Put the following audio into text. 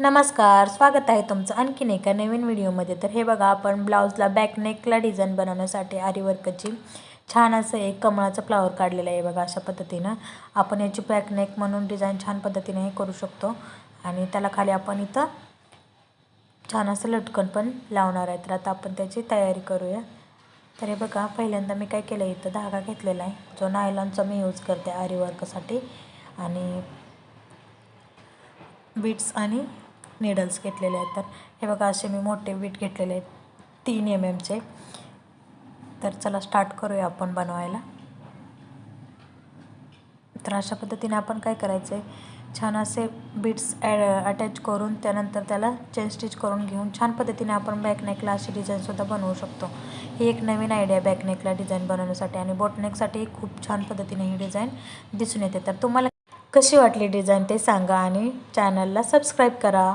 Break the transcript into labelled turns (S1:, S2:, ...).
S1: नमस्कार स्वागत आहे तुमचं आणखीन एका नवीन व्हिडिओमध्ये. तर हे बघा आपण ब्लाऊजला बॅक नेकला डिझाईन बनवण्यासाठी आरीवर्कची छान असं एक कमळाचं फ्लावर काढलेलं आहे बघा अशा पद्धतीनं. आपण याची बॅक नेक म्हणून डिझाईन छान पद्धतीने हे करू शकतो. आणि त्याला खाली आपण इथं छान असं लटकन पण लावणार आहे. तर आता आपण त्याची तयारी करूया. तर हे बघा पहिल्यांदा मी काय केलं इथं धागा घेतलेला आहे. जो नायलॉनचा मी यूज करते आरीवर्कसाठी आणि बीट्स आणि निडल्स घेतलेले आहेत. तर हे बघा असे मी मोठे बीट घेतलेले आहेत. तीन एम एमचे तर चला स्टार्ट करूया आपण बनवायला. तर अशा पद्धतीने आपण काय करायचं आहे छान असे बीट्स ॲड अटॅच करून त्यानंतर त्याला चेन स्टिच करून घेऊन छान पद्धतीने आपण बॅकनेकला अशी डिझाईनसुद्धा बनवू शकतो. ही एक नवीन आयडिया बॅकनेकला डिझाईन बनवण्यासाठी आणि बोटनेकसाठी खूप छान पद्धतीने ही डिझाईन दिसून येते. तर तुम्हाला कशी वाटली डिझाईन ते सांगा आणि चॅनलला सबस्क्राईब करा.